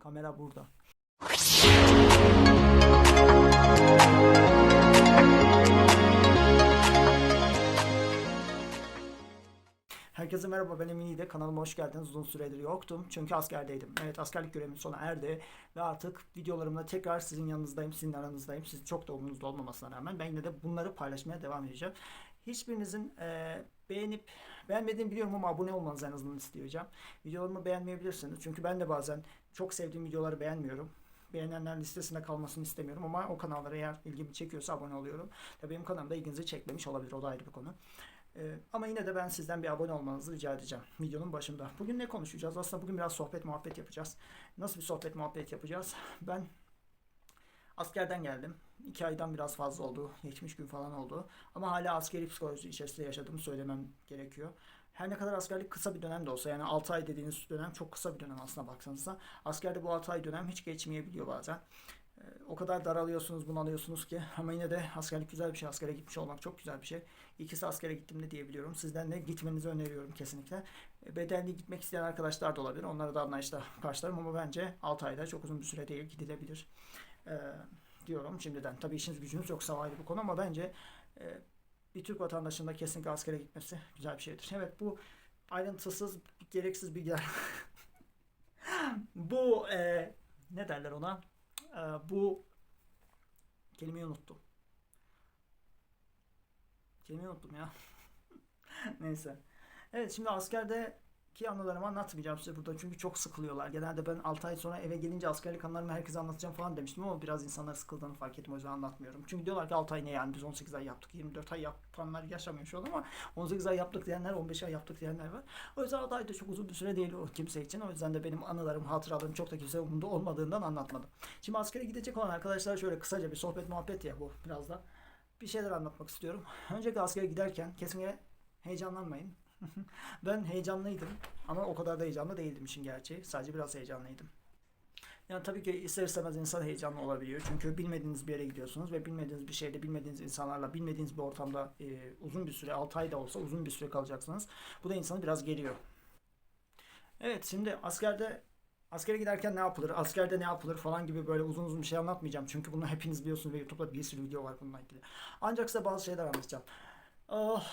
Kamera burada. Herkese merhaba ben Emin. Kanalıma hoş geldiniz. Uzun süredir yoktum. Çünkü askerdeydim. Evet askerlik görevim sona erdi. Ve artık videolarımla tekrar sizin yanınızdayım. Sizin aranızdayım. Siz çok da umurunuzda olmamasına rağmen ben yine de bunları paylaşmaya devam edeceğim. Hiçbirinizin eee, beğenip beğenmediğini biliyorum ama abone olmanızı en azından isteyeceğim. Videolarımı beğenmeyebilirsiniz. Çünkü ben de bazen çok sevdiğim videoları beğenmiyorum. Beğenenler listesinde kalmasını istemiyorum ama o kanallara eğer ilgimi çekiyorsa abone oluyorum. Tabii benim kanalımda ilginizi çekmemiş olabilir. O da ayrı bir konu. Ee, ama yine de ben sizden bir abone olmanızı rica edeceğim videonun başında. Bugün ne konuşacağız? Aslında bugün biraz sohbet muhabbet yapacağız. Nasıl bir sohbet muhabbet yapacağız? Ben askerden geldim. İki aydan biraz fazla oldu. 70 gün falan oldu. Ama hala askeri psikolojisi içerisinde yaşadığımı söylemem gerekiyor. Her ne kadar askerlik kısa bir dönem de olsa yani 6 ay dediğiniz dönem çok kısa bir dönem aslında baksanıza. Askerde bu 6 ay dönem hiç geçmeyebiliyor bazen. Ee, O kadar daralıyorsunuz, bunalıyorsunuz ki ama yine de askerlik güzel bir şey. Askere gitmiş olmak çok güzel bir şey. İkisi askere gittim de diyebiliyorum. Sizden de gitmenizi öneriyorum kesinlikle. E, Bedelli gitmek isteyen arkadaşlar da olabilir. Onları da anlayışla karşılarım ama bence 6 ayda çok uzun bir süre değil gidilebilir. Ee, diyorum şimdiden. Tabii işiniz gücünüz yoksa ayrı bir konu ama bence e, bir Türk vatandaşının da kesinlikle askere gitmesi güzel bir şeydir. Evet bu ayrıntısız, gereksiz bilgiler. bu e, ne derler ona? E, bu kelimeyi unuttum. Kelimeyi unuttum ya. Neyse. Evet şimdi askerdeki anılarımı anlatmayacağım size burada çünkü çok sıkılıyorlar. Genelde ben 6 ay sonra eve gelince askerlik anılarımı herkese anlatacağım falan demiştim ama biraz insanlar sıkıldığını fark ettim o yüzden anlatmıyorum. Çünkü diyorlar ki 6 ay ne yani biz 18 ay yaptık 24 ay yapanlar yaşamıyor şu an ama 18 ay yaptık diyenler 15 ay yaptık diyenler var. O yüzden 6 ay da çok uzun bir süre değil o kimse için. O yüzden de benim anılarım, hatıralarım çok da kimse umurunda olmadığından anlatmadım. Şimdi askere gidecek olan arkadaşlar şöyle kısaca bir sohbet muhabbet ya bu biraz da. Bir şeyler anlatmak istiyorum. Öncelikle askere giderken kesinlikle heyecanlanmayın. ben heyecanlıydım ama o kadar da heyecanlı değildim işin gerçeği. Sadece biraz heyecanlıydım. Yani tabii ki ister istemez insan heyecanlı olabiliyor. Çünkü bilmediğiniz bir yere gidiyorsunuz ve bilmediğiniz bir şeyde, bilmediğiniz insanlarla, bilmediğiniz bir ortamda e, uzun bir süre, 6 ay da olsa uzun bir süre kalacaksınız. Bu da insanı biraz geriyor. Evet şimdi askerde askere giderken ne yapılır, askerde ne yapılır falan gibi böyle uzun uzun bir şey anlatmayacağım. Çünkü bunu hepiniz biliyorsunuz ve YouTube'da bir sürü video var bununla ilgili. Ancak size bazı şeyler anlatacağım. Ah,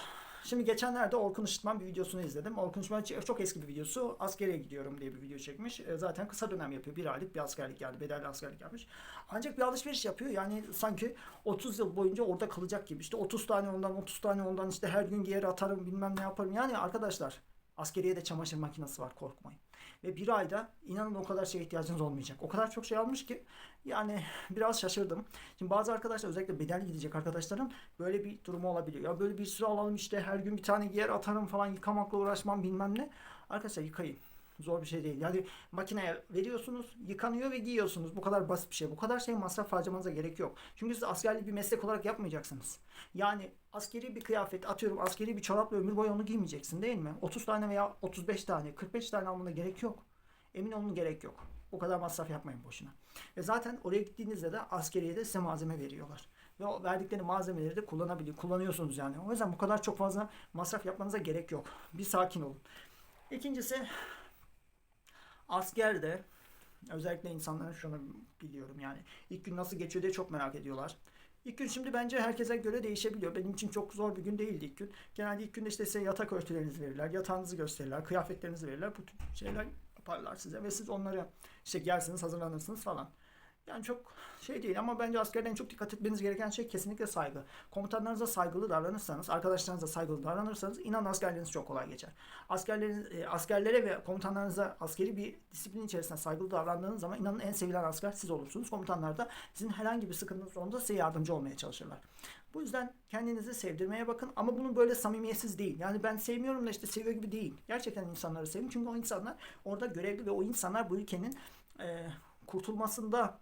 Şimdi geçenlerde Orkun Işıtman bir videosunu izledim. Orkun Işıtman çok eski bir videosu. Askere gidiyorum diye bir video çekmiş. E, Zaten kısa dönem yapıyor. Bir aylık bir askerlik yani bedelli askerlik yapmış. Ancak bir alışveriş yapıyor. Yani sanki 30 yıl boyunca orada kalacak gibi. İşte 30 tane ondan 30 tane ondan işte her gün giyer atarım bilmem ne yaparım. Yani arkadaşlar askeriye de çamaşır makinesi var korkmayın. Ve bir ayda inanın o kadar şeye ihtiyacınız olmayacak. O kadar çok şey almış ki yani biraz şaşırdım. Şimdi bazı arkadaşlar özellikle bedel gidecek arkadaşların böyle bir durumu olabiliyor. Ya böyle bir sürü alalım işte her gün bir tane giyer atarım falan yıkamakla uğraşmam bilmem ne. Arkadaşlar yıkayın. Zor bir şey değil. Yani makineye veriyorsunuz, yıkanıyor ve giyiyorsunuz. Bu kadar basit bir şey. Bu kadar şey masraf harcamanıza gerek yok. Çünkü siz askerlik bir meslek olarak yapmayacaksınız. Yani askeri bir kıyafet atıyorum askeri bir çorapla ömür boyu onu giymeyeceksin değil mi? 30 tane veya 35 tane, 45 tane almana gerek yok. Emin olun gerek yok. O kadar masraf yapmayın boşuna. Ve zaten oraya gittiğinizde de askeriye de size malzeme veriyorlar. Ve o verdikleri malzemeleri de kullanabiliyor. Kullanıyorsunuz yani. O yüzden bu kadar çok fazla masraf yapmanıza gerek yok. Bir sakin olun. İkincisi askerde özellikle insanların şunu biliyorum yani ilk gün nasıl geçiyor diye çok merak ediyorlar. İlk gün şimdi bence herkese göre değişebiliyor. Benim için çok zor bir gün değildi ilk gün. Genelde ilk günde işte size yatak örtülerinizi verirler, yatağınızı gösterirler, kıyafetlerinizi verirler. Bu tür şeyler yaparlar size ve siz onları işte yersiniz, hazırlanırsınız falan. Yani çok şey değil ama bence askerden çok dikkat etmeniz gereken şey kesinlikle saygı. Komutanlarınıza saygılı davranırsanız, arkadaşlarınıza saygılı davranırsanız inan askerleriniz çok kolay geçer. Askerlerin, e, askerlere ve komutanlarınıza askeri bir disiplin içerisinde saygılı davrandığınız zaman inanın en sevilen asker siz olursunuz. Komutanlar da sizin herhangi bir sıkıntınız olduğunda size yardımcı olmaya çalışırlar. Bu yüzden kendinizi sevdirmeye bakın ama bunun böyle samimiyetsiz değil. Yani ben sevmiyorum da işte seviyor gibi değil. Gerçekten insanları sevin çünkü o insanlar orada görevli ve o insanlar bu ülkenin e, kurtulmasında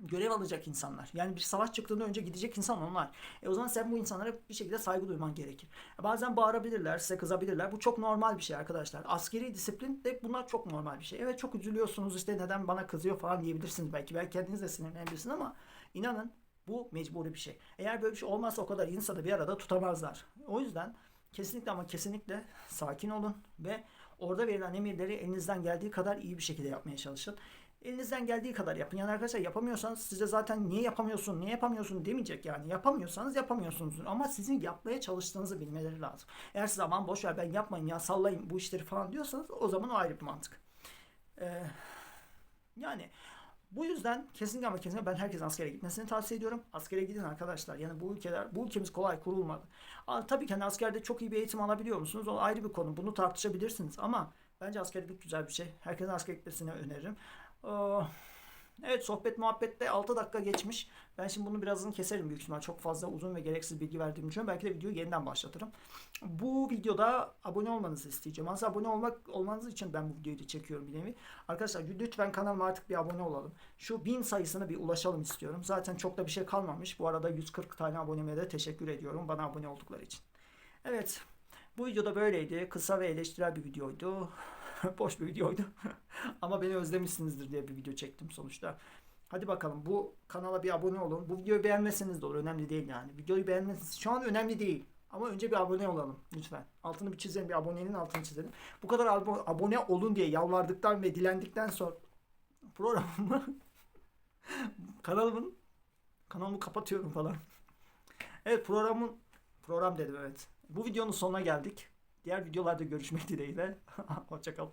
görev alacak insanlar. Yani bir savaş çıktığında önce gidecek insan onlar. E o zaman sen bu insanlara bir şekilde saygı duyman gerekir. E bazen bağırabilirler, size kızabilirler. Bu çok normal bir şey arkadaşlar. Askeri disiplin de bunlar çok normal bir şey. Evet çok üzülüyorsunuz işte neden bana kızıyor falan diyebilirsiniz belki. Belki kendiniz de sinirlenebilirsiniz ama inanın bu mecburi bir şey. Eğer böyle bir şey olmazsa o kadar insanı bir arada tutamazlar. O yüzden kesinlikle ama kesinlikle sakin olun ve orada verilen emirleri elinizden geldiği kadar iyi bir şekilde yapmaya çalışın. Elinizden geldiği kadar yapın. Yani arkadaşlar yapamıyorsanız size zaten niye yapamıyorsun, niye yapamıyorsun demeyecek yani. Yapamıyorsanız yapamıyorsunuz. Ama sizin yapmaya çalıştığınızı bilmeleri lazım. Eğer siz aman boş ver ben yapmayayım ya sallayayım bu işleri falan diyorsanız o zaman o ayrı bir mantık. Ee, yani bu yüzden kesinlikle ama kesinlikle ben herkesin askere gitmesini tavsiye ediyorum. Askere gidin arkadaşlar. Yani bu ülkeler, bu ülkemiz kolay kurulmadı. Aa, tabii ki hani askerde çok iyi bir eğitim alabiliyor musunuz? O ayrı bir konu. Bunu tartışabilirsiniz ama bence askerlik güzel bir şey. Herkesin askere gitmesini öneririm. Aa, Evet sohbet muhabbette 6 dakika geçmiş. Ben şimdi bunu birazını keserim büyük ihtimal. Çok fazla uzun ve gereksiz bilgi verdiğim için belki de videoyu yeniden başlatırım. Bu videoda abone olmanızı isteyeceğim. Aslında abone olmak olmanız için ben bu videoyu da çekiyorum bir nevi. Arkadaşlar lütfen kanalıma artık bir abone olalım. Şu 1000 sayısına bir ulaşalım istiyorum. Zaten çok da bir şey kalmamış. Bu arada 140 tane aboneme de teşekkür ediyorum bana abone oldukları için. Evet. Bu videoda böyleydi. Kısa ve eleştirel bir videoydu. Boş bir videoydu. Ama beni özlemişsinizdir diye bir video çektim sonuçta. Hadi bakalım bu kanala bir abone olun. Bu videoyu beğenmeseniz de olur. Önemli değil yani. Videoyu beğenmeseniz şu an önemli değil. Ama önce bir abone olalım lütfen. Altını bir çizelim. Bir abonenin altını çizelim. Bu kadar abo- abone olun diye yalvardıktan ve dilendikten sonra programımı kanalımın kanalımı kapatıyorum falan. Evet programın program dedim evet. Bu videonun sonuna geldik. Diğer videolarda görüşmek dileğiyle. Hoşçakalın.